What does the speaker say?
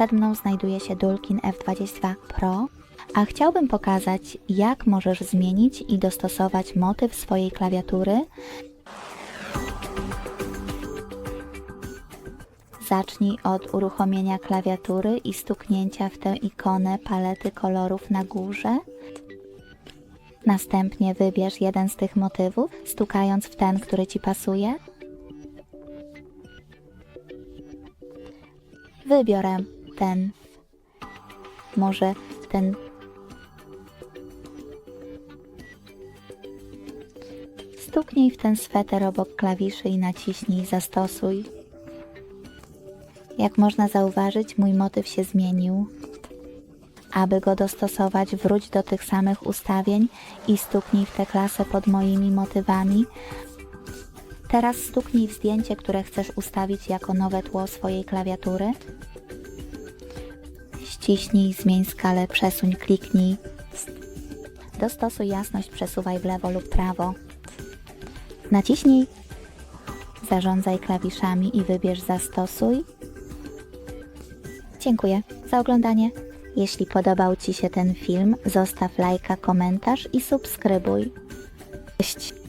przed mną znajduje się Dulkin F22 Pro, a chciałbym pokazać, jak możesz zmienić i dostosować motyw swojej klawiatury. Zacznij od uruchomienia klawiatury i stuknięcia w tę ikonę palety kolorów na górze. Następnie wybierz jeden z tych motywów, stukając w ten, który Ci pasuje. Wybiorę ten, może ten. Stuknij w ten sweter obok klawiszy i naciśnij zastosuj. Jak można zauważyć, mój motyw się zmienił. Aby go dostosować, wróć do tych samych ustawień i stuknij w tę klasę pod moimi motywami. Teraz stuknij w zdjęcie, które chcesz ustawić jako nowe tło swojej klawiatury. Ściśnij, zmień skalę, przesuń, kliknij. Dostosuj jasność, przesuwaj w lewo lub prawo. Naciśnij Zarządzaj klawiszami i wybierz zastosuj. Dziękuję za oglądanie. Jeśli podobał Ci się ten film, zostaw lajka, komentarz i subskrybuj. Cześć!